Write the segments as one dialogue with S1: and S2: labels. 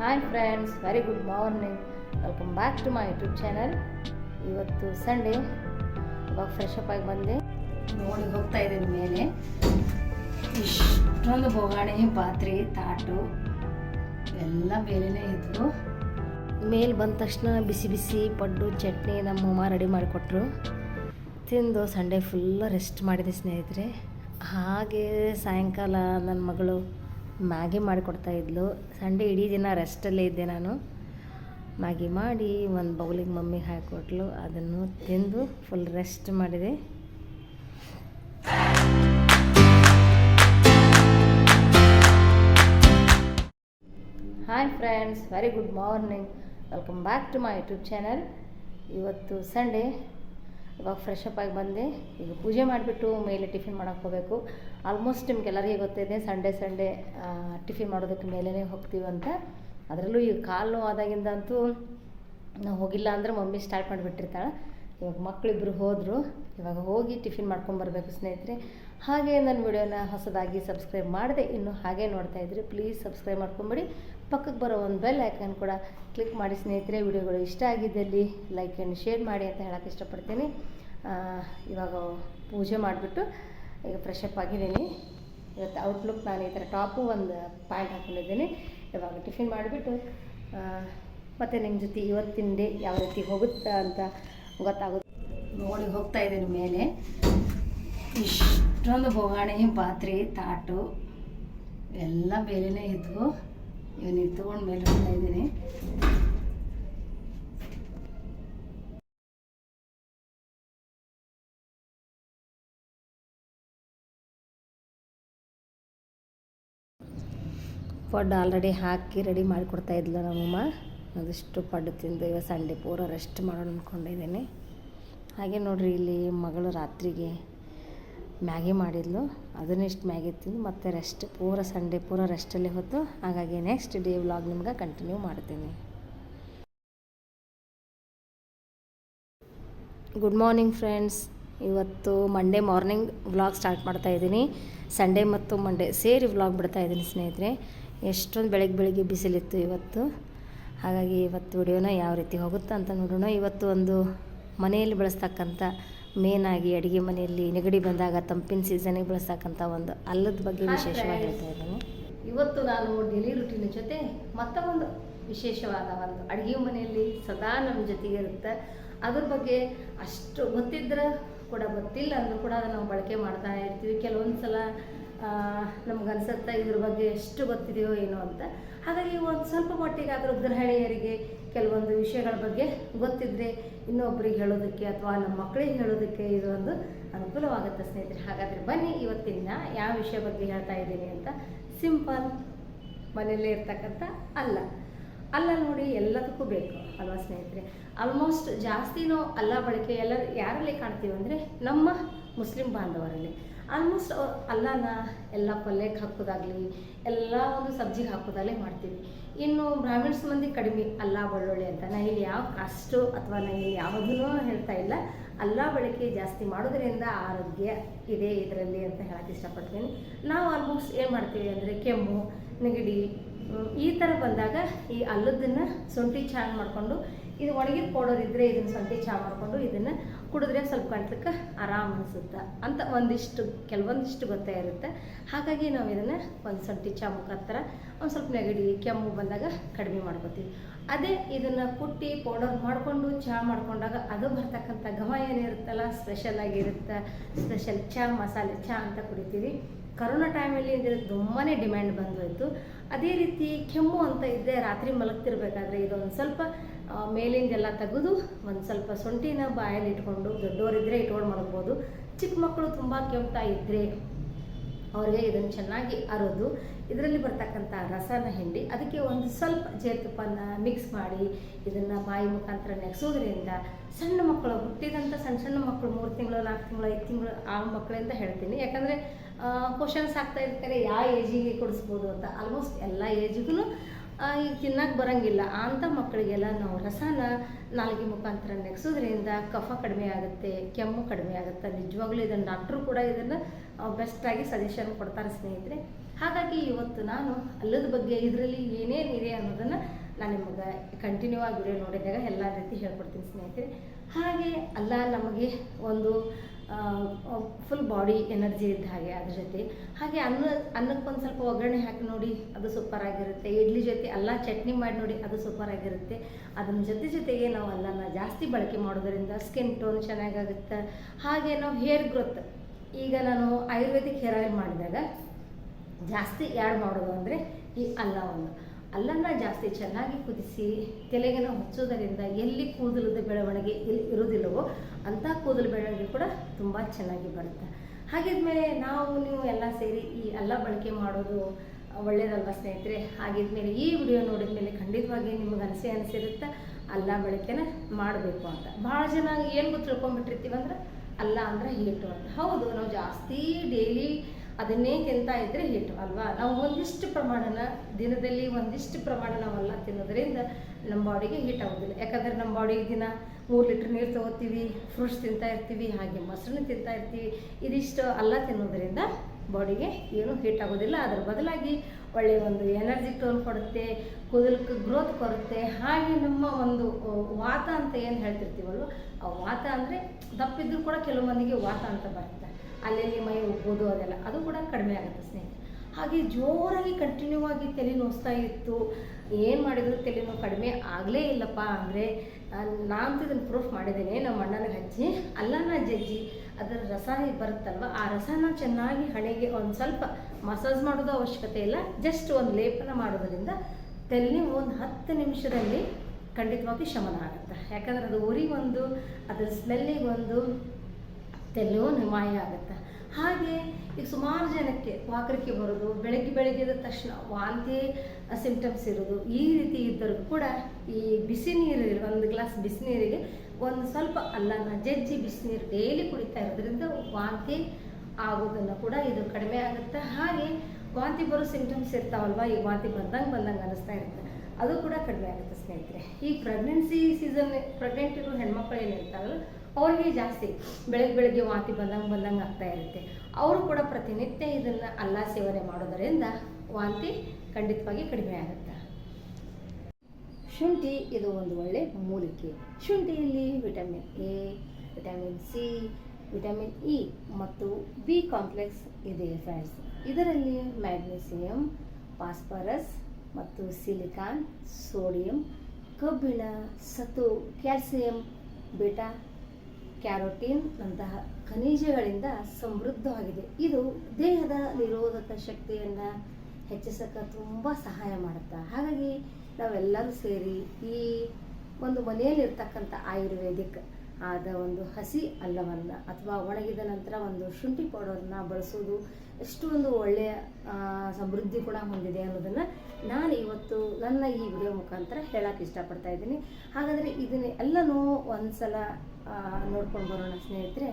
S1: Hi friends very good morning welcome back to my YouTube channel ಇವತ್ತು Sunday ಇವಾಗ fresh up ಆಗಿ ಬಂದೆ. ನೋಡಿ ಹೋಗ್ತಾ ಇದ್ದೀನಿ ಮೇಲೆ. ಇಷ್ಟೊಂದು ಬೋಗಾಣಿ ಪಾತ್ರೆ ತಾಟು ಎಲ್ಲ ಮೇಲೇ ಇತ್ತು ಮೇಲೆ ಬಂದ ತಕ್ಷಣ ಬಿಸಿ ಬಿಸಿ ಪಡ್ಡು, ಚಟ್ನಿ ನಮ್ಮ ಅಮ್ಮ ರೆಡಿ ಮಾಡಿಕೊಟ್ರು. ತಿಂದು ಸಂಡೇ ಫುಲ್ ರೆಸ್ಟ್ ಮಾಡಿದೆ ಸ್ನೇಹಿತರೆ. ಹಾಗೆ ಸಾಯಂಕಾಲ ನನ್ನ ಮಗಳು ಮ್ಯಾಗಿ ಮಾಡಿಕೊಡ್ತಾ ಇದ್ಲು. ಸಂಡೇ ಇಡೀ ದಿನ ರೆಸ್ಟಲ್ಲೇ ಇದ್ದೆ ನಾನು. ಮ್ಯಾಗಿ ಮಾಡಿ ಒಂದು ಬೌಲಿಗೆ ಮಮ್ಮಿಗೆ ಹಾಕಿಕೊಟ್ಲು ಅದನ್ನು ತಿಂದು ಫುಲ್ ರೆಸ್ಟ್ ಮಾಡಿದೆ. Hi friends very good morning welcome back to my YouTube channel ಇವತ್ತು ಸಂಡೇ ಇವಾಗ ಫ್ರೆಶ್ ಅಪ್ ಆಗಿ ಬಂದೆ. ಈಗ ಪೂಜೆ ಮಾಡಿಬಿಟ್ಟು ಮೇಲೆ ಟಿಫಿನ್ ಮಾಡೋಕ್ಕೆ ಹೋಗಬೇಕು. ಆಲ್ಮೋಸ್ಟ್ ನಿಮ್ಗೆಲ್ಲರಿಗೆ ಗೊತ್ತಿದೆ ಸಂಡೇ ಸಂಡೇ ಟಿಫಿನ್ ಮಾಡೋದಕ್ಕೆ ಮೇಲೇ ಹೋಗ್ತೀವಿ ಅಂತ. ಅದರಲ್ಲೂ ಈಗ ಕಾಲು ಆದಾಗಿಂದ ಅಂತೂ ನಾವು ಹೋಗಿಲ್ಲ ಅಂದರೆ ಮಮ್ಮಿ ಸ್ಟಾರ್ಟ್ ಮಾಡಿಬಿಟ್ಟಿರ್ತಾಳೆ. ಇವಾಗ ಮಕ್ಕಳಿಬ್ಬರು ಹೋದರು. ಇವಾಗ ಹೋಗಿ ಟಿಫಿನ್ ಮಾಡ್ಕೊಂಬರ್ಬೇಕು ಸ್ನೇಹಿತರೆ. ಹಾಗೆ ನನ್ನ ವಿಡಿಯೋನ ಹೊಸದಾಗಿ ಸಬ್ಸ್ಕ್ರೈಬ್ ಮಾಡಿದೆ, ಇನ್ನು ಹಾಗೆ ನೋಡ್ತಾ ಇದ್ರಿ ಪ್ಲೀಸ್ ಸಬ್ಸ್ಕ್ರೈಬ್ ಮಾಡ್ಕೊಂಬಿಡಿ. ಪಕ್ಕಕ್ಕೆ ಬರೋ ಒಂದು ಬೆಲ್ ಐಕನ್ ಕೂಡ ಕ್ಲಿಕ್ ಮಾಡಿ ಸ್ನೇಹಿತರೆ, ವಿಡಿಯೋಗಳು ಇಷ್ಟ ಆಗಿದ್ದಲ್ಲಿ ಲೈಕ್ ಆ್ಯಂಡ್ ಶೇರ್ ಮಾಡಿ ಅಂತ ಹೇಳೋಕ್ಕೆ ಇಷ್ಟಪಡ್ತೀನಿ. ಇವಾಗ ಪೂಜೆ ಮಾಡಿಬಿಟ್ಟು ಈಗ ಫ್ರೆಶ್ ಅಪ್ ಆಗಿದ್ದೀನಿ. ಇವತ್ತು ಔಟ್ಲುಕ್ ನಾನು ಈ ಥರ ಟಾಪು ಒಂದು ಪ್ಯಾಂಟ್ ಹಾಕ್ಕೊಂಡಿದ್ದೀನಿ ಇವಾಗ ಟಿಫಿನ್ ಮಾಡಿಬಿಟ್ಟು ಮತ್ತು ನಿಮ್ಮ ಜೊತೆ ಇವತ್ತಿನ ಡೇ ಯಾವ ರೀತಿ ಹೋಗುತ್ತಾ ಅಂತ ಗೊತ್ತಾಗುತ್ತೆ. ನೋಡಿ ಹೋಗ್ತಾ ಇದ್ದೀನಿ ಮೇಲೆ. ಇಷ್ಟೊಂದು ಬೋಗಾಣಿ ಪಾತ್ರೆ ತಾಟು ಎಲ್ಲ ಬೇರೆನೇ ಇದ್ವು ಇವನು ತೊಗೊಂಡು ಮೇಲೆ ಹೋಗ್ತಾ ಇದ್ದೀನಿ. ಪಡ್ಡು ಆಲ್ರೆಡಿ ಹಾಕಿ ರೆಡಿ ಮಾಡಿಕೊಡ್ತಾ ಇದ್ಲು ನಮ್ಮಮ್ಮ. ಅದಿಷ್ಟು ಪಡ್ಡು ತಿಂದು ಇವಾಗ ಸಂಡೆ ಪೂರ ರೆಸ್ಟ್ ಮಾಡೋಣ ಅಂದ್ಕೊಂಡಿದ್ದೀನಿ ಹಾಗೆ ನೋಡಿರಿ ಇಲ್ಲಿ ಮಗಳು ರಾತ್ರಿಗೆ ಮ್ಯಾಗಿ ಮಾಡಿದ್ಲು. ಅದನ್ನಿಷ್ಟು ಮ್ಯಾಗಿ ತಿಂದು ಮತ್ತೆ ರೆಸ್ಟ್ ಪೂರ ಸಂಡೇ ಪೂರ ರೆಸ್ಟಲ್ಲೇ ಹೊತ್ತು ಹಾಗಾಗಿ ನೆಕ್ಸ್ಟ್ ಡೇ ವ್ಲಾಗ್ ನಿಮ್ಗೆ ಕಂಟಿನ್ಯೂ ಮಾಡ್ತೀನಿ. ಗುಡ್ ಮಾರ್ನಿಂಗ್ ಫ್ರೆಂಡ್ಸ್ ಇವತ್ತು ಮಂಡೇ ಮಾರ್ನಿಂಗ್ ವ್ಲಾಗ್ ಸ್ಟಾರ್ಟ್ ಮಾಡ್ತಾ ಇದ್ದೀನಿ. ಸಂಡೇ ಮತ್ತು ಮಂಡೇ ಸೇರಿ ವ್ಲಾಗ್ ಬಿಡ್ತಾ ಇದ್ದೀನಿ ಸ್ನೇಹಿತರೆ. ಎಷ್ಟೊಂದು ಬೆಳಗ್ಗೆ ಬೆಳಿಗ್ಗೆ ಬಿಸಿಲಿತ್ತು ಇವತ್ತು. ಹಾಗಾಗಿ ಇವತ್ತು ವಿಡಿಯೋನ ಯಾವ ರೀತಿ ಹೋಗುತ್ತೆ ಅಂತ ನೋಡೋಣ. ಇವತ್ತು ಒಂದು ಮನೆಯಲ್ಲಿ ಬಳಸ್ತಕ್ಕಂಥ ಮೇನಾಗಿ ಅಡುಗೆ ಮನೆಯಲ್ಲಿ ನೆಗಡಿ ಬಂದಾಗ ತಂಪಿನ ಸೀಸನಿಗೆ ಬಳಸ್ತಕ್ಕಂಥ ಒಂದು ಅಲ್ಲದ ಬಗ್ಗೆ ವಿಶೇಷವಾಗಿ ಹೇಳ್ತಾ ಇದ್ದೀನಿ. ಇವತ್ತು ನಾನು ಡೈಲಿ ರುಟೀನ್ ಜೊತೆ ಮತ್ತೊಂದು ವಿಶೇಷವಾದ ಒಂದು ಅಡುಗೆ ಮನೆಯಲ್ಲಿ ಸದಾ ನಮ್ಮ ಜೊತೆಗೆ ಇರುತ್ತೆ. ಅದ್ರ ಬಗ್ಗೆ ಅಷ್ಟು ಗೊತ್ತಿದ್ರೆ ಕೂಡ ಗೊತ್ತಿಲ್ಲ ಅಂದರೂ ಕೂಡ ಅದನ್ನು ನಾವು ಬಳಕೆ ಮಾಡ್ತಾ ಇರ್ತೀವಿ. ಕೆಲವೊಂದು ಸಲ ನಮ್ಗೆ ಅನ್ಸುತ್ತೆ ಇದ್ರ ಬಗ್ಗೆ ಎಷ್ಟು ಗೊತ್ತಿದೆಯೋ ಏನೋ ಅಂತ. ಹಾಗಾಗಿ ಒಂದು ಸ್ವಲ್ಪ ಮಟ್ಟಿಗಾದರೂ ಗೃಹಿಣಿಯರಿಗೆ ಕೆಲವೊಂದು ವಿಷಯಗಳ ಬಗ್ಗೆ ಗೊತ್ತಿದ್ರೆ ಇನ್ನೊಬ್ಬರಿಗೆ ಹೇಳೋದಕ್ಕೆ ಅಥವಾ ನಮ್ಮ ಮಕ್ಕಳಿಗೆ ಹೇಳೋದಕ್ಕೆ ಇದು ಒಂದು ಅನುಕೂಲವಾಗುತ್ತೆ ಸ್ನೇಹಿತರೆ. ಹಾಗಾದರೆ ಬನ್ನಿ, ಇವತ್ತಿನ ಯಾವ ವಿಷಯ ಬಗ್ಗೆ ಹೇಳ್ತಾ ಇದ್ದೀನಿ ಅಂತ ಸಿಂಪಲ್ ಮನೆಯಲ್ಲೇ ಇರ್ತಕ್ಕಂಥ ಅಲ್ಲ. ಅಲ್ಲ ನೋಡಿ ಎಲ್ಲದಕ್ಕೂ ಬೇಕು ಅಲ್ವಾ ಸ್ನೇಹಿತರೆ? ಆಲ್ಮೋಸ್ಟ್ ಜಾಸ್ತಿನೂ ಅಲ್ಲ ಬಳಕೆ, ಎಲ್ಲ ಯಾರಲ್ಲಿ ಕಾಣ್ತೀವಿ ಅಂದರೆ ನಮ್ಮ ಮುಸ್ಲಿಂ ಬಾಂಧವರಲ್ಲಿ. ಆಲ್ಮೋಸ್ಟ್ ಅಲ್ಲನ ಎಲ್ಲ ಪಲ್ಯಕ್ಕೆ ಹಾಕೋದಾಗಲಿ, ಎಲ್ಲ ಒಂದು ಸಬ್ಜಿಗೆ ಹಾಕೋದಾಗಲಿ ಮಾಡ್ತೀವಿ. ಇನ್ನು ಬ್ರಾಹ್ಮಿಣ್ಸ್ ಮಂದಿ ಕಡಿಮೆ ಅಲ್ಲ ಬೆಳ್ಳುಳ್ಳಿ ಅಂತ. ನಾನು ಇಲ್ಲಿ ಯಾವ ಕಾಸ್ಟು ಅಥವಾ ನಾನು ಇಲ್ಲಿ ಯಾವುದೂ ಹೇಳ್ತಾ ಇಲ್ಲ. ಅಲ್ಲ ಬಳಕೆ ಜಾಸ್ತಿ ಮಾಡೋದ್ರಿಂದ ಆರೋಗ್ಯ ಇದೆ ಇದರಲ್ಲಿ ಅಂತ ಹೇಳಕ್ಕೆ ಇಷ್ಟಪಡ್ತೀನಿ. ನಾವು ಆಲ್ಮೋಸ್ಟ್ ಏನು ಮಾಡ್ತೀವಿ ಅಂದರೆ ಕೆಮ್ಮು, ನೆಗಡಿ ಈ ಥರ ಬಂದಾಗ ಈ ಅಲ್ಲದನ್ನು ಶುಂಠಿ ಚಾನ್ ಮಾಡಿಕೊಂಡು ಇದು ಒಣಗಿದ ಪೌಡರ್ ಇದ್ದರೆ ಇದನ್ನು ಸಂತೆ ಚಹಾ ಮಾಡಿಕೊಂಡು ಇದನ್ನು ಕುಡಿದ್ರೆ ಸ್ವಲ್ಪ ಗಂಟ್ಲಕ್ಕೆ ಆರಾಮ್ ಅನಿಸುತ್ತೆ. ಅಂತ ಒಂದಿಷ್ಟು, ಕೆಲವೊಂದಿಷ್ಟು ಗೊತ್ತೇ ಇರುತ್ತೆ. ಹಾಗಾಗಿ ನಾವು ಇದನ್ನು ಒಂದು ಸಂತೆ ಚಹಾ ಮುಖಾಂತರ ಒಂದು ಸ್ವಲ್ಪ ನೆಗಡಿ, ಕೆಮ್ಮು ಬಂದಾಗ ಕಡಿಮೆ ಮಾಡ್ಕೋತೀವಿ. ಅದೇ ಇದನ್ನು ಕುಟ್ಟಿ ಪೌಡರ್ ಮಾಡಿಕೊಂಡು ಚಹಾ ಮಾಡ್ಕೊಂಡಾಗ ಅದು ಬರ್ತಕ್ಕಂಥ ಘಮ ಏನಿರುತ್ತಲ್ಲ ಸ್ಪೆಷಲ್ ಆಗಿರುತ್ತೆ. ಸ್ಪೆಷಲ್ ಚಹಾ ಮಸಾಲೆ ಚಹಾ ಅಂತ ಕುಡಿತೀವಿ. ಕರೋನಾ ಟೈಮಲ್ಲಿ ಇದ್ರೆ ತುಂಬಾ ಡಿಮ್ಯಾಂಡ್ ಬಂದೋಯ್ತು. ಅದೇ ರೀತಿ ಕೆಮ್ಮು ಅಂತ ಇದ್ದರೆ ರಾತ್ರಿ ಮಲಗ್ತಿರ್ಬೇಕಾದ್ರೆ ಇದೊಂದು ಸ್ವಲ್ಪ ಮೇಲಿಂದೆಲ್ಲ ತೆಗೆದು ಒಂದು ಸ್ವಲ್ಪ ಸೊಂಟಿನ ಬಾಯಲ್ಲಿ ಇಟ್ಕೊಂಡು ದೊಡ್ಡವರಿದ್ದರೆ ಇಟ್ಕೊಂಡು ಮಲಗ್ಬೋದು. ಚಿಕ್ಕ ಮಕ್ಕಳು ತುಂಬ ಕೆಮ್ತಾ ಇದ್ದರೆ ಅವ್ರಿಗೆ ಇದನ್ನು ಚೆನ್ನಾಗಿ ಅರೋದು. ಇದರಲ್ಲಿ ಬರ್ತಕ್ಕಂಥ ರಸನ ಹಿಂಡಿ, ಅದಕ್ಕೆ ಒಂದು ಸ್ವಲ್ಪ ಜೇತುಪ್ಪನ ಮಿಕ್ಸ್ ಮಾಡಿ ಇದನ್ನು ಬಾಯಿ ಮುಖಾಂತರ ನೆಗೆಸೋದ್ರಿಂದ ಸಣ್ಣ ಮಕ್ಕಳು ಹುಟ್ಟಿದಂಥ ಸಣ್ಣ ಸಣ್ಣ ಮಕ್ಕಳು, ಮೂರು ತಿಂಗಳು, ನಾಲ್ಕು ತಿಂಗಳು, ಐದು ತಿಂಗಳು ಆ ಮಕ್ಕಳಿಂದ ಹೇಳ್ತೀನಿ. ಯಾಕಂದರೆ ಕ್ವಶನ್ಸ್ ಆಗ್ತಾ ಇರ್ತಾರೆ, ಯಾವ ಏಜಿಗೆ ಕೊಡಿಸ್ಬೋದು ಅಂತ. ಆಲ್ಮೋಸ್ಟ್ ಎಲ್ಲ ಏಜಿಗೂ ಈಗ ತಿನ್ನಕ್ಕೆ ಬರಂಗಿಲ್ಲ. ಅಂಥ ಮಕ್ಕಳಿಗೆಲ್ಲ ನಾವು ರಸನ ನಾಲ್ಗೆ ಮುಖಾಂತರ ನೆಗೆಸೋದ್ರಿಂದ ಕಫ ಕಡಿಮೆ ಆಗುತ್ತೆ, ಕೆಮ್ಮು ಕಡಿಮೆ ಆಗುತ್ತೆ. ನಿಜವಾಗ್ಲೂ ಇದನ್ನು ಡಾಕ್ಟ್ರು ಕೂಡ ಇದನ್ನು ಬೆಸ್ಟಾಗಿ ಸಜೆಷನ್ ಕೊಡ್ತಾರೆ ಸ್ನೇಹಿತರೆ. ಹಾಗಾಗಿ ಇವತ್ತು ನಾನು ಅಲ್ಲದ ಬಗ್ಗೆ ಇದರಲ್ಲಿ ಏನೇನಿದೆ ಅನ್ನೋದನ್ನು ನಾನು ನಿಮಗೆ ಕಂಟಿನ್ಯೂ ಆಗಿ ವಿಡಿಯೋ ನೋಡಿದಾಗ ಎಲ್ಲ ರೀತಿ ಹೇಳ್ಕೊಡ್ತೀನಿ ಸ್ನೇಹಿತರೆ. ಹಾಗೆ ಅಲ್ಲ, ನಮಗೆ ಒಂದು ಫುಲ್ ಬಾಡಿ ಎನರ್ಜಿ ಇದ್ದ ಹಾಗೆ ಅದ್ರ ಜೊತೆ. ಹಾಗೆ ಅನ್ನ ಅನ್ನಕ್ಕೊಂದು ಸ್ವಲ್ಪ ಒಗ್ಗರಣೆ ಹಾಕಿ ನೋಡಿ ಅದು ಸೂಪರ್ ಆಗಿರುತ್ತೆ. ಇಡ್ಲಿ ಜೊತೆ ಅಲ್ಲ ಚಟ್ನಿ ಮಾಡಿ ನೋಡಿ ಅದು ಸೂಪರ್ ಆಗಿರುತ್ತೆ. ಅದನ್ನ ಜೊತೆ ಜೊತೆಗೆ ನಾವು ಅಲ್ಲನ ಜಾಸ್ತಿ ಬಳಕೆ ಮಾಡೋದರಿಂದ ಸ್ಕಿನ್ ಟೋನ್ ಚೆನ್ನಾಗಾಗುತ್ತೆ. ಹಾಗೆ ನಾವು ಹೇರ್ ಗ್ರೋತ್ ಈಗ ನಾನು ಆಯುರ್ವೇದಿಕ್ ಹೇರ್ ಆಯಿಲ್ ಮಾಡಿದಾಗ ಜಾಸ್ತಿ ಯಾರು ಮಾಡೋದು ಅಂದರೆ ಈ ಅಲ್ಲವನ್ನು ಅಲ್ಲನ್ನ ಜಾಸ್ತಿ ಚೆನ್ನಾಗಿ ಕುದಿಸಿ, ತಲೆಗೆ ನಾವು ಹಚ್ಚೋದರಿಂದ ಎಲ್ಲಿ ಕೂದಲದ ಬೆಳವಣಿಗೆ ಎಲ್ಲಿ ಇರೋದಿಲ್ಲವೋ ಅಂಥ ಕೂದಲು ಬೆಳವಣಿಗೆ ಕೂಡ ತುಂಬ ಚೆನ್ನಾಗಿ ಬರುತ್ತೆ. ಹಾಗಿದ್ಮೇಲೆ ನಾವು ನೀವು ಎಲ್ಲ ಸೇರಿ ಈ ಎಲ್ಲ ಬಳಕೆ ಮಾಡೋದು ಒಳ್ಳೇದಲ್ವ ಸ್ನೇಹಿತರೆ? ಹಾಗಿದ್ಮೇಲೆ ಈ ವಿಡಿಯೋ ನೋಡಿದ ಮೇಲೆ ಖಂಡಿತವಾಗಿ ನಿಮ್ಗೆ ಅನಿಸೆ ಅನಿಸಿರುತ್ತೆ. ಅಲ್ಲ ಬಳಕೆನ ಮಾಡಬೇಕು ಅಂತ. ಭಾಳ ಜನ ಏನು ಗೊತ್ತು ತಿಳ್ಕೊಂಬಿಟ್ಟಿರ್ತೀವಂದ್ರೆ ಅಲ್ಲ ಅಂದ್ರೆ ಹಿಟ್ಟು ಅಂತ. ಹೌದು, ನಾವು ಜಾಸ್ತಿ ಡೈಲಿ ಅದನ್ನೇ ತಿಂತಾ ಇದ್ರೆ ಹಿಟ್ಟು ಅಲ್ವಾ? ನಾವು ಒಂದಿಷ್ಟು ಪ್ರಮಾಣನ ದಿನದಲ್ಲಿ ಒಂದಿಷ್ಟು ಪ್ರಮಾಣ ನಾವೆಲ್ಲ ತಿನ್ನೋದ್ರಿಂದ ನಮ್ಮ ಬಾಡಿಗೆ ಹಿಟ್ ಆಗೋದಿಲ್ಲ ಯಾಕಂದ್ರೆ ನಮ್ಮ ಬಾಡಿಗೆ ದಿನ ಮೂರು ಲೀಟ್ರ್ ನೀರು ತೊಗೋತೀವಿ ಫ್ರೂಟ್ಸ್ ತಿಂತಾ ಇರ್ತೀವಿ, ಹಾಗೆ ಮೊಸರನ್ನ ತಿಂತಾ ಇರ್ತೀವಿ. ಇದಿಷ್ಟು ಅಲ್ಲ ತಿನ್ನೋದ್ರಿಂದ ಬಾಡಿಗೆ ಏನೂ ಹೀಟ್ ಆಗೋದಿಲ್ಲ. ಅದರ ಬದಲಾಗಿ ಒಳ್ಳೆಯ ಒಂದು ಎನರ್ಜಿ ಟೋನ್ ಕೊಡುತ್ತೆ ಕೂದಲಕ್ಕೆ ಗ್ರೋತ್ ಕೊಡುತ್ತೆ. ಹಾಗೆ ನಮ್ಮ ಒಂದು ವಾತ ಅಂತ ಏನು ಹೇಳ್ತಿರ್ತೀವಲ್ವ, ಆ ವಾತ ಅಂದರೆ ದಪ್ಪಿದ್ರೂ ಕೂಡ ಕೆಲವು ಮಂದಿಗೆ ವಾತ ಅಂತ ಬರುತ್ತೆ ಅಲ್ಲೆಲ್ಲಿ ಮೈ ಉಬ್ಬೋದು ಅದೆಲ್ಲ. ಅದು ಕೂಡ ಕಡಿಮೆ ಆಗುತ್ತೆ ಸ್ನೇಹಿತರೆ. ಹಾಗೆ ಜೋರಾಗಿ ಕಂಟಿನ್ಯೂ ಆಗಿ ತಲೆ ನೋಸ್ತಾ ಇತ್ತು. ಏನು ಮಾಡಿದ್ರು ತಲೆನೋವು ಕಡಿಮೆ ಆಗಲೇ ಇಲ್ಲಪ್ಪ ಅಂದರೆ ನಾನು ಇದನ್ನು ಪ್ರೂಫ್ ಮಾಡಿದ್ದೇನೆ, ನಮ್ಮ ಅಣ್ಣನಿಗೆ ಹಚ್ಚಿ ಅಲ್ಲನ ಜಜ್ಜಿ ಅದರ ರಸ ಬರುತ್ತಲ್ವ, ಆ ರಸನ ಚೆನ್ನಾಗಿ ಹಣೆಗೆ ಒಂದು ಸ್ವಲ್ಪ ಮಸಾಜ್ ಮಾಡೋದು ಅವಶ್ಯಕತೆ ಇಲ್ಲ ಜಸ್ಟ್ ಒಂದು ಲೇಪನ ಮಾಡೋದರಿಂದ ತಲೆ ಒಂದು ಹತ್ತು ನಿಮಿಷದಲ್ಲಿ ಖಂಡಿತವಾಗಿ ಶಮನ ಆಗುತ್ತೆ. ಯಾಕಂದ್ರೆ ಅದು ಊರಿಗೊಂದು, ಅದರ ಸ್ಮೆಲ್ಲಿಗೆ ಒಂದು ನಿಮಾಯ ಆಗುತ್ತೆ. ಹಾಗೆ ಈಗ ಸುಮಾರು ಜನಕ್ಕೆ ವಾಕರಿಕೆ ಬರೋದು, ಬೆಳಗ್ಗೆ ಬೆಳಗ್ಗೆ ಎದ್ದ ತಕ್ಷಣ ವಾಂತಿ ಸಿಂಪ್ಟಮ್ಸ್ ಇರೋದು. ಈ ರೀತಿ ಇದ್ದವ್ರಿಗೂ ಕೂಡ ಈ ಬಿಸಿ ನೀರು ಒಂದು ಗ್ಲಾಸ್ ಬಿಸಿನೀರಿಗೆ ಒಂದು ಸ್ವಲ್ಪ ಅಲ್ಲನ ಜಜ್ಜಿ ಬಿಸಿನೀರು ಡೈಲಿ ಕುಡಿತಾ ಇರೋದ್ರಿಂದ ವಾಂತಿ ಆಗೋದನ್ನು ಕೂಡ ಇದು ಕಡಿಮೆ ಆಗುತ್ತೆ. ಹಾಗೆ ವಾಂತಿ ಬರೋ ಸಿಂಪ್ಟಮ್ಸ್ ಇರ್ತಾವಲ್ವ, ಈ ವಾಂತಿ ಬಂದಂಗೆ ಬಂದಂಗೆ ಅನ್ನಿಸ್ತಾ ಇರುತ್ತೆ. ಅದು ಕೂಡ ಕಡಿಮೆ ಆಗುತ್ತೆ ಸ್ನೇಹಿತರೆ. ಈ ಪ್ರೆಗ್ನೆನ್ಸಿ ಸೀಸನ್ ಪ್ರೆಗ್ನೆಂಟ್ ಇರೋ ಹೆಣ್ಮಕ್ಳು ಏನಿರ್ತಾರಲ್ಲ ಅವ್ರಿಗೆ ಜಾಸ್ತಿ ಬೆಳಗ್ಗೆ ಬೆಳಗ್ಗೆ ವಾಂತಿ ಬಂದಂಗೆ ಬಂದಂಗೆ ಆಗ್ತಾ ಇರುತ್ತೆ. ಅವರು ಕೂಡ ಪ್ರತಿನಿತ್ಯ ಇದನ್ನು ಅಲ್ಲ ಸೇವನೆ ಮಾಡೋದರಿಂದ ವಾಂತಿ ಖಂಡಿತವಾಗಿ ಕಡಿಮೆ ಆಗುತ್ತೆ. ಶುಂಠಿ ಇದು ಒಂದು ಒಳ್ಳೆ ಮೂಲಿಕೆ. ಶುಂಠಿಯಲ್ಲಿ vitamin A, vitamin C, vitamin E ಮತ್ತು ಬಿ ಕಾಂಪ್ಲೆಕ್ಸ್ ಇದೆ ಫ್ರೆಂಡ್ಸ್. ಇದರಲ್ಲಿ ಮ್ಯಾಗ್ನೀಸಿಯಂ, ಫಾಸ್ಫರಸ್ ಮತ್ತು ಸಿಲಿಕಾನ್, ಸೋಡಿಯಂ, ಕಬ್ಬಿಣ ಸತು ಕ್ಯಾಲ್ಸಿಯಂ, ಬೀಟಾ ಕ್ಯಾರೋಟಿನ್ ನಂತಹ ಖನಿಜಗಳಿಂದ ಸಮೃದ್ಧವಾಗಿದೆ. ಇದು ದೇಹದ ನಿರೋಧಕ ಶಕ್ತಿಯನ್ನು ಹೆಚ್ಚಿಸಕ ತುಂಬ ಸಹಾಯ ಮಾಡುತ್ತೆ. ಹಾಗಾಗಿ ನಾವೆಲ್ಲರೂ ಸೇರಿ ಈ ಒಂದು ಮನೆಯಲ್ಲಿರ್ತಕ್ಕಂಥ ಆಯುರ್ವೇದಿಕ್ ಆದ ಒಂದು ಹಸಿ ಅಲ್ಲವನ್ನು ಅಥವಾ ಒಣಗಿದ ನಂತರ ಒಂದು ಶುಂಠಿ ಪೌಡರನ್ನ ಬಳಸೋದು ಎಷ್ಟು ಒಂದು ಒಳ್ಳೆಯ ಸಮೃದ್ಧಿ ಕೂಡ ಹೊಂದಿದೆ ಅನ್ನೋದನ್ನು ನಾನು ಇವತ್ತು ನನ್ನ ಈ ವಿಡಿಯೋ ಮುಖಾಂತರ ಹೇಳಕ್ಕೆ ಇಷ್ಟಪಡ್ತಾ ಇದ್ದೀನಿ. ಹಾಗಾದರೆ ಇದನ್ನ ಎಲ್ಲನೂ ಒಂದ್ಸಲ ಆ, ನೋಡ್ಕೊಂಡು ಬರೋಣ ಸ್ನೇಹಿತರೆ.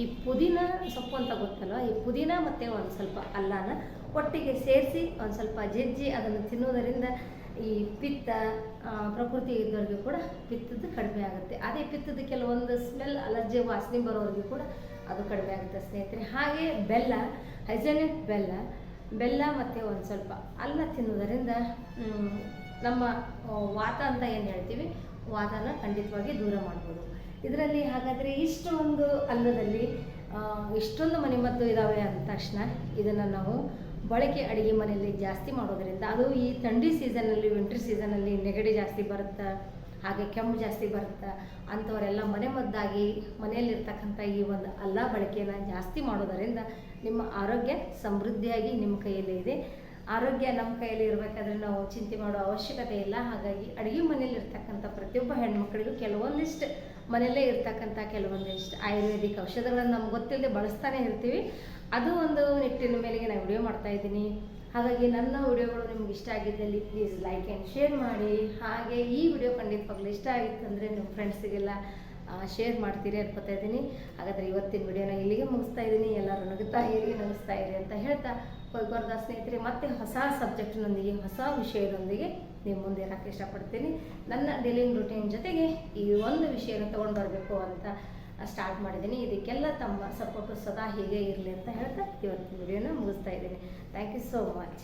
S1: ಈ ಪುದೀನ ಸೊಪ್ಪು ಅಂತ ಗೊತ್ತಲ್ವ? ಈ ಪುದೀನ ಮತ್ತು ಒಂದು ಸ್ವಲ್ಪ ಅಲ್ಲನ ಒಟ್ಟಿಗೆ ಸೇರಿಸಿ ಒಂದು ಸ್ವಲ್ಪ ಜಜ್ಜಿ ಅದನ್ನು ತಿನ್ನೋದರಿಂದ ಈ ಪಿತ್ತ ಪ್ರಕೃತಿ ಇದ್ದವ್ರಿಗೆ ಕೂಡ ಪಿತ್ತದ್ದು ಕಡಿಮೆ ಆಗುತ್ತೆ. ಅದೇ ಪಿತ್ತದ ಕೆಲವೊಂದು ಸ್ಮೆಲ್ ಅಲರ್ಜಿ, ವಾಸನೆ ಬರೋರಿಗೆ ಕೂಡ ಅದು ಕಡಿಮೆ ಆಗುತ್ತೆ ಸ್ನೇಹಿತರೆ. ಹಾಗೆ ಬೆಲ್ಲ, ಹೈಜೆನಿಕ್ ಬೆಲ್ಲ ಬೆಲ್ಲ ಮತ್ತು ಒಂದು ಸ್ವಲ್ಪ ಅಲ್ಲ ತಿನ್ನೋದರಿಂದ ನಮ್ಮ ವಾತ ಅಂತ ಏನು ಹೇಳ್ತೀವಿ? ವಾತನ ಖಂಡಿತವಾಗಿ ದೂರ ಮಾಡ್ಬೋದು. ಇದರಲ್ಲಿ ಹಾಗಾದರೆ ಇಷ್ಟೊಂದು ಅಲ್ಲದಲ್ಲಿ ಇಷ್ಟೊಂದು ಮನೆಮದ್ದು ಇದ್ದಾವೆ ಅಂದ ತಕ್ಷಣ ಇದನ್ನು ನಾವು ಬಳಕೆ ಅಡುಗೆ ಮನೆಯಲ್ಲಿ ಜಾಸ್ತಿ ಮಾಡೋದರಿಂದ, ಅದು ಈ ಥಂಡಿ ಸೀಸನಲ್ಲಿ ವಿಂಟರ್ ಸೀಸನಲ್ಲಿ ನೆಗಡಿ ಜಾಸ್ತಿ ಬರುತ್ತೆ, ಹಾಗೆ ಕೆಮ್ಮು ಜಾಸ್ತಿ ಬರುತ್ತೆ, ಅಂಥವರೆಲ್ಲ ಮನೆ ಮದ್ದಾಗಿ ಮನೆಯಲ್ಲಿರ್ತಕ್ಕಂಥ ಈ ಒಂದು ಅಲ್ಲ ಬಳಕೆಯನ್ನು ಜಾಸ್ತಿ ಮಾಡೋದರಿಂದ ನಿಮ್ಮ ಆರೋಗ್ಯ ಸಮೃದ್ಧಿಯಾಗಿ ನಿಮ್ಮ ಕೈಯಲ್ಲೇ ಇದೆ. ಆರೋಗ್ಯ ನಮ್ಮ ಕೈಯಲ್ಲಿ ಇರಬೇಕಾದ್ರೆ ನಾವು ಚಿಂತೆ ಮಾಡೋ ಅವಶ್ಯಕತೆ ಇಲ್ಲ. ಹಾಗಾಗಿ ಅಡುಗೆ ಮನೆಯಲ್ಲಿರ್ತಕ್ಕಂಥ ಪ್ರತಿಯೊಬ್ಬ ಹೆಣ್ಮಕ್ಳಿಗೂ ಕೆಲವೊಂದಿಷ್ಟು ಮನೆಯಲ್ಲೇ ಇರ್ತಕ್ಕಂಥ ಕೆಲವೊಂದಿಷ್ಟು ಆಯುರ್ವೇದಿಕ್ ಔಷಧಗಳನ್ನು ನಮ್ಗೆ ಗೊತ್ತಿಲ್ಲದೆ ಬಳಸ್ತಾನೆ ಇರ್ತೀವಿ. ಅದು ಒಂದು ನಿಟ್ಟಿನ ಮೇಲೆಗೆ ನಾನು ವಿಡಿಯೋ ಮಾಡ್ತಾ ಇದ್ದೀನಿ. ಹಾಗಾಗಿ ನನ್ನ ವಿಡಿಯೋಗಳು ನಿಮ್ಗೆ ಇಷ್ಟ ಆಗಿದ್ದಲ್ಲಿ ಪ್ಲೀಸ್ ಲೈಕ್ ಆ್ಯಂಡ್ ಶೇರ್ ಮಾಡಿ. ಹಾಗೆ ಈ ವಿಡಿಯೋ ಖಂಡಿತವಾಗ್ಲೂ ಇಷ್ಟ ಆಗಿತ್ತು ಅಂದರೆ ನಿಮ್ಮ ಫ್ರೆಂಡ್ಸಿಗೆಲ್ಲ ಶೇರ್ ಮಾಡ್ತೀರಿ ಅನ್ಕೋತಾ ಇದ್ದೀನಿ. ಹಾಗಾದರೆ ಇವತ್ತಿನ ವಿಡಿಯೋನ ಇಲ್ಲಿಗೆ ಮುಗಿಸ್ತಾ ಇದ್ದೀನಿ. ಎಲ್ಲರೂ ನಗುತ್ತಾ ಇರಿ ನಗಿಸ್ತಾ ಇರಿ ಅಂತ ಹೇಳ್ತಾ ಹೋಗ್ಬಾರ್ದ ಸ್ನೇಹಿತರೆ, ಮತ್ತೆ ಹೊಸ ಸಬ್ಜೆಕ್ಟ್ನೊಂದಿಗೆ, ಹೊಸ ವಿಷಯದೊಂದಿಗೆ ನಿಮ್ಮ ಮುಂದೆ ಇರೋಕ್ಕೆ ಇಷ್ಟಪಡ್ತೀನಿ. ನನ್ನ ಡೈಲಿ ರೂಟೀನ್ ಜೊತೆಗೆ ಈ ಒಂದು ವಿಷಯನ ತೊಗೊಂಡು ಬರಬೇಕು ಅಂತ ಸ್ಟಾರ್ಟ್ ಮಾಡಿದ್ದೀನಿ. ಇದಕ್ಕೆಲ್ಲ ತಮ್ಮ ಸಪೋರ್ಟು ಸದಾ ಹೀಗೆ ಇರಲಿ ಅಂತ ಹೇಳ್ತಾ ಇವತ್ತಿನ ವಿಡಿಯೋನ ಮುಗಿಸ್ತಾ ಇದ್ದೀನಿ. Thank you so much